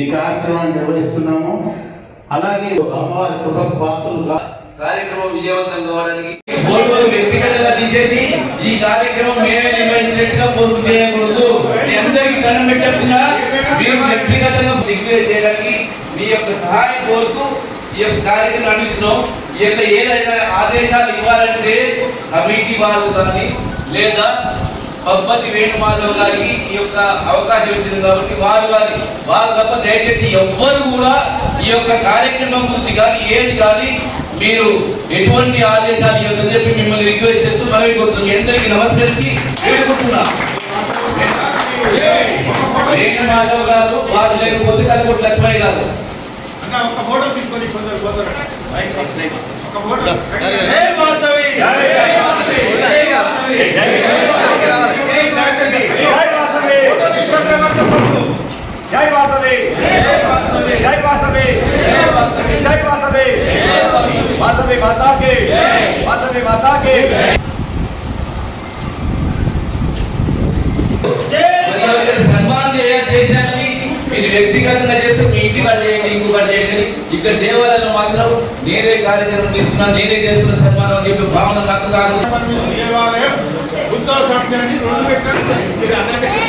ఈ కార్యక్రమాన్ని నిర్వహిస్తున్నాము. అలాగే అమ్మవారి కృప పాత్రలుగా కార్యక్రమం విజయవంతం కావడానికి ఫోటోలు వ్యక్తిగతంగా తీసేసి ఈ కార్యక్రమం మేమే నిర్వహించినట్టుగా పోస్ట్ చేయకూడదు. మీ అందరికీ పెట్టకుండా మీరు వ్యక్తిగతంగా చేయడానికి మీ యొక్క సహాయం కోరుతూ ఈ యొక్క కార్యక్రమం నడుస్తున్నాం ఈ యొక్క ఏదైనా ఆదేశాలు ఇవ్వాలంటే కమిటీ వాళ్ళు కానీ లేదా పద్మతి వేణుమాధవ్ గారికి ఈ యొక్క అవకాశం ఇచ్చింది కాబట్టి వారు గారి వారు తప్ప దయచేసి ఎవ్వరు కూడా ఈ యొక్క కార్యక్రమం గురించి కానీ ఏది కానీ మీరు ఎటువంటి ఆదేశాలు ఇవ్వదని చెప్పి మిమ్మల్ని రిక్వెస్ట్ చేస్తూ మనవి కోరుతున్నాం మీ అందరికీ నమస్కరించి వేడుకుంటున్నా. వేణుమాధవ్ గారు వారు లేకపోతే కలకొట్టు లక్ష్మయ్య గారు. అన్న ఒక ఫోటో తీసుకొని కొందరు కొందరు. ఒక ఫోటో జై వాసవి జై వాసవి జై వాసవి వాసవి మాతా కి వాసవి మాతా కి మరి ఎవరికైనా సన్మానం చేయ- చేసినా కానీ మీరు వ్యక్తిగతంగా చేస్తే మీ ఇంటి వాళ్ళు చేయండి ఇంకొకటి చేయండి ఇక్కడ దేవాలయంలో మాత్రం నేనే కార్యక్రమం తీసుకున్నా నేనే చేస్తున్న సన్మానం అని చెప్పి భావన నాకు కాదు దేవాలయం ఉత్సవ సమితి అని రెండు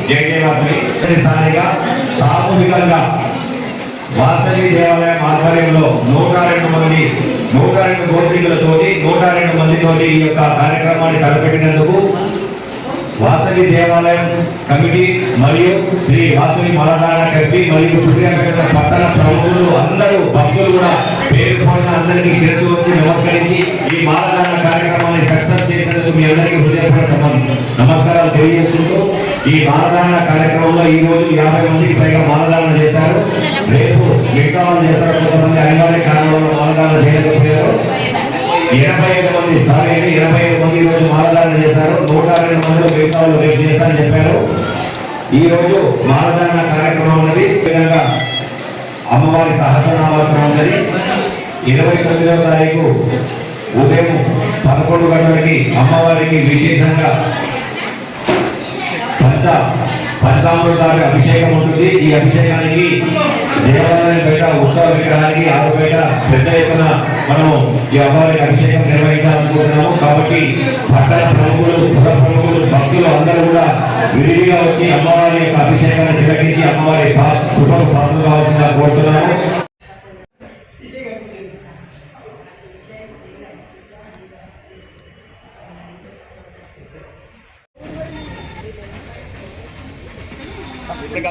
వాసవి జై వాసవి సామూహికంగా వాసవి దేవాలయం ఆధ్వర్యంలో నూట రెండు మంది నూట రెండు గోత్రికులతోటి నూట రెండు మందితోటి ఈ యొక్క కార్యక్రమాన్ని తలపెట్టినందుకు వాసవి దేవాలయం కమిటీ మరియు శ్రీ వాసవి మలదాన కమిటీ మరియు సూర్యాపేట పట్టణ ప్రముఖులు అందరూ భక్తులు కూడా పేరుకోడిన అందరికీ శిరస్సు వచ్చి నమస్కరించి ఈ మాలదాన కార్యక్రమాన్ని సక్సెస్ చేసినందుకు మీ అందరికీ హృదయపూర్వక సంబంధం నమస్కారాలు తెలియజేసుకుంటూ ఈ మానదాన కార్యక్రమంలో ఈ రోజు యాభై మందికి పైగా మానదానం చేశారు. రేపు మిగతా వాళ్ళు చేశారు కొంతమంది అనివార్య కారణంలో మాలదాన చేయలేకపోయారు ఎనభై ఐదు మంది సారీ అండి ఎనభై ఐదు మంది ఈరోజు రోజు చేశారు. నూట రెండు మంది మిగతా వాళ్ళు రేపు చేశారని చెప్పారు. ఈ రోజు మాలధారణ కార్యక్రమం ఉన్నది. విధంగా అమ్మవారి సహస్రనామావసరం ఉన్నది. ఇరవై తొమ్మిదవ తారీఖు ఉదయం పదకొండు గంటలకి అమ్మవారికి విశేషంగా పంచ పంచామృతాలకు అభిషేకం ఉంటుంది. ఈ అభిషేకానికి దేవాలయం బయట ఉత్సవ విగ్రహానికి ఆరు బయట పెద్ద ఎత్తున మనము ఈ అమ్మవారికి అభిషేకం నిర్వహించాలనుకుంటున్నాము. కాబట్టి పట్టణ ప్రముఖులు పుర ప్రముఖులు భక్తులు అందరూ కూడా విడిగా వచ్చి అమ్మవారి యొక్క అభిషేకాన్ని తిలకించి అమ్మవారి పా కృపకు పాత్ర కావాల్సిందిగా కోరుతున్నాము. They got